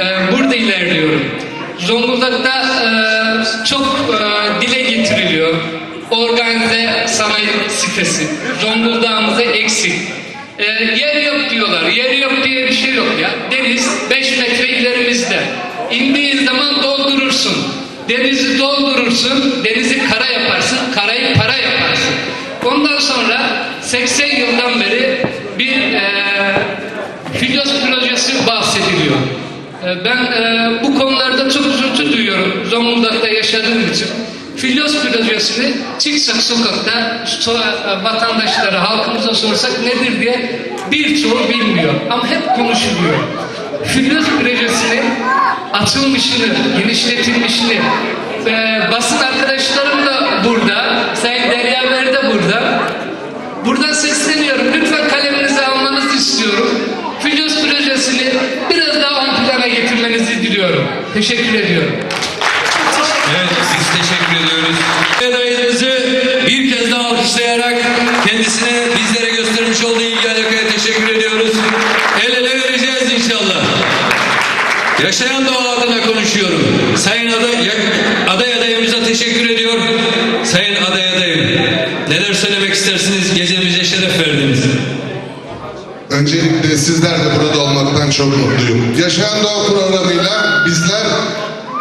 e, burada ilerliyorum. Zonguldak'ta e, çok e, dile getiriliyor. Organize sanayi sitesi. Zonguldak'ımıza eksik. E, yer yok diyorlar. Yer yok diye bir şey yok ya. Deniz 5 metre ilerimizde. İndiğin zaman doldurursun. Denizi doldurursun, denizi kara yaparsın, karayı para yaparsın. Ondan sonra 80 yıldan beri bir e, Filos projesi bahsediliyor. E, ben e, bu konularda çok üzüntü duyuyorum Zonguldak'ta yaşadığım için. Filos projesini çıksak sokakta so- vatandaşlara, halkımıza sorsak nedir diye birçoğu bilmiyor. Ama hep konuşuluyor. Filos projesinin açılmışını, genişletilmişini, e, basın arkadaşlarım da burada, Sayın Derya Ver de burada. Buradan sesleniyorum. Lütfen Teşekkür ediyorum. Evet biz teşekkür ediyoruz. Adayımızı bir kez daha alkışlayarak kendisine bizlere göstermiş olduğu ilgi alakaya teşekkür ediyoruz. El ele vereceğiz inşallah. Yaşayan doğa adına konuşuyorum. Sayın aday, aday adayımıza teşekkür ediyor. Sayın aday adayım neler söylemek istersiniz? Gecemize şeref verdiniz. Öncelikle sizler de burada olmaktan çok mutluyum. Yaşayan Doğa programıyla bizler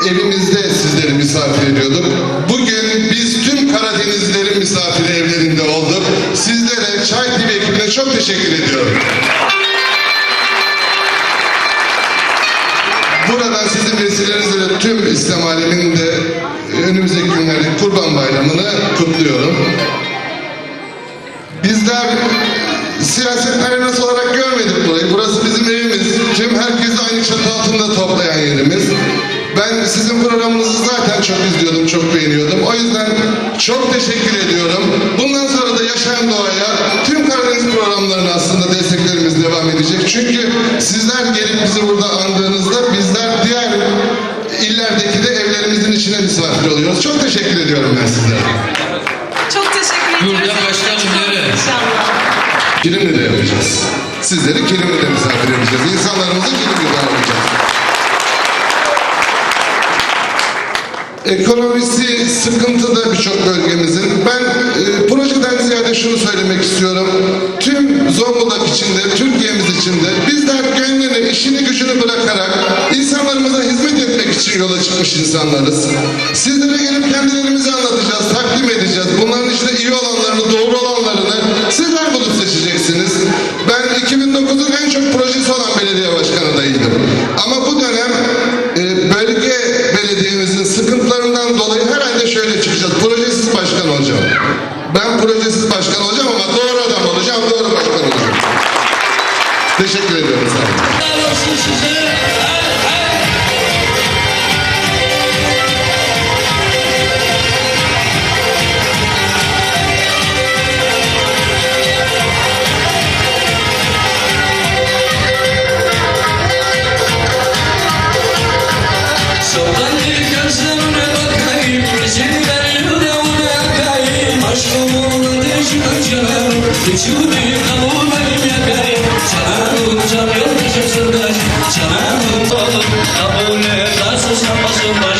evimizde sizleri misafir ediyorduk. Bugün biz tüm Karadenizlerin misafiri evlerinde olduk. Sizlere Çay TV ekibine çok teşekkür ediyorum. Buradan sizin vesilenizle de tüm İslam aleminin de önümüzdeki günlerde Kurban Bayramı'nı kutluyorum. Bizler siyaset arenası olarak görmedik burayı. Burası bizim evimiz. Tüm herkesi aynı çatı altında toplayan yerimiz. Ben sizin programınızı zaten çok izliyordum, çok beğeniyordum. O yüzden çok teşekkür ediyorum. Bundan sonra da Yaşayan Doğa'ya tüm Karadeniz programlarına aslında desteklerimiz devam edecek. Çünkü sizler gelip bizi burada andığınızda bizler diğer illerdeki de evlerimizin içine misafir oluyoruz. Çok teşekkür ediyorum ben sizlere. Çok teşekkür ediyoruz. Burada başkanım nere? İnşallah. Kilimli de yapacağız. Sizleri Kilimli de misafir edeceğiz. İnsanlarımızı Kilimli de alacağız. Ekonomisi sıkıntıda birçok bölgemizin. Ben e, projeden ziyade şunu söylemek istiyorum. Tüm Zonguldak içinde, Türkiye'miz içinde bizler gönlünü, işini gücünü bırakarak insanlarımıza hizmet etmek için yola çıkmış insanlarız. Sizlere gelip kendilerimizi anlatacağız, takdim edeceğiz. Bunların işte iyi olanlarını, doğru olanlarını sizler Vücudu kavulayım yakayım Canım can yoldaşım sırdaş Canım dolu Kabul ederse sanmasın başım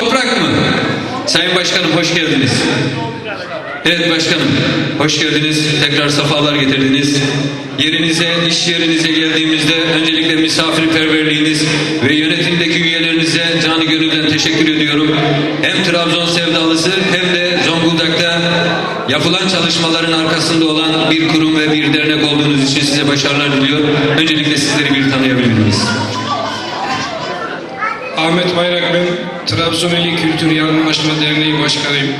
Toprak? Sayın Başkanım hoş geldiniz. Evet başkanım, hoş geldiniz. Tekrar sefalar getirdiniz. Yerinize, iş yerinize geldiğimizde öncelikle misafirperverliğiniz ve yönetimdeki üyelerinize canı gönülden teşekkür ediyorum. Hem Trabzon sevdalısı hem de yapılan çalışmaların arkasında olan bir kurum ve bir dernek olduğunuz için size başarılar diliyorum. Öncelikle sizleri bir tanıyabilir miyiz? Ahmet Bayrak ben Trabzoneli Kültür Yardımlaşma Derneği Başkanıyım.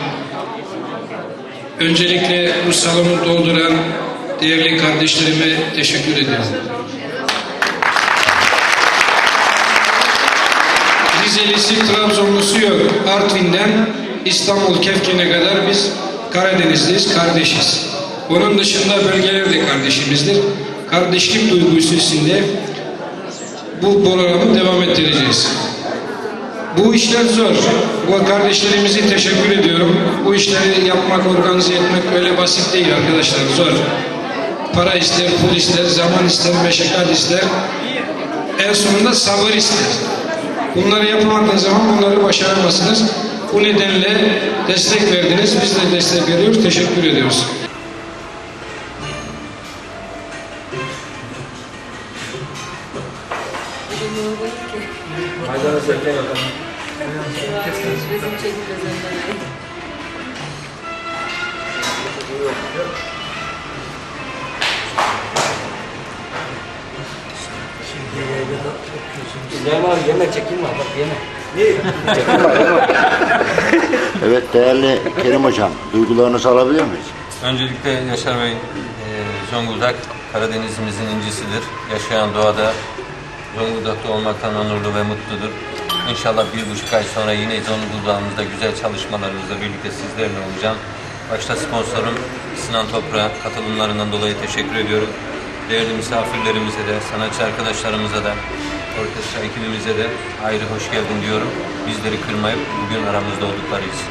Öncelikle bu salonu dolduran değerli kardeşlerime teşekkür ediyorum. Rizelisi, Trabzonlusu yok. Artvin'den İstanbul Kefken'e kadar biz Karadenizliyiz, kardeşiz. Onun dışında bölgeler de kardeşimizdir. Kardeşlik duygusu içinde bu programı devam ettireceğiz. Bu işler zor. Bu kardeşlerimize teşekkür ediyorum. Bu işleri yapmak, organize etmek öyle basit değil arkadaşlar. Zor. Para ister, pul ister, zaman ister, meşakkat ister. En sonunda sabır ister. Bunları yapamadığınız zaman bunları başaramazsınız. Bu nedenle destek verdiniz. Biz de destek veriyoruz. Teşekkür ediyoruz. Resim İbrahim abi yeme çekinme bak yeme. Evet değerli Kerim Hocam, duygularınızı alabilir miyiz? Öncelikle Yaşar Bey, e, Zonguldak Karadenizimizin incisidir. Yaşayan doğada Zonguldak'ta olmaktan onurlu ve mutludur. İnşallah bir buçuk ay sonra yine Zonguldak'ımızda güzel çalışmalarımızla birlikte sizlerle olacağım. Başta sponsorum Sinan Toprak'a katılımlarından dolayı teşekkür ediyorum. Değerli misafirlerimize de, sanatçı arkadaşlarımıza da, orkestra ekibimize de ayrı hoş geldin diyorum. Bizleri kırmayıp bugün aramızda oldukları için.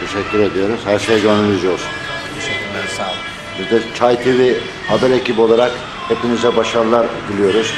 Teşekkür ediyoruz. Her şey gönlünüzce olsun. Teşekkürler, sağ olun. Biz de Çay TV haber ekibi olarak hepinize başarılar diliyoruz.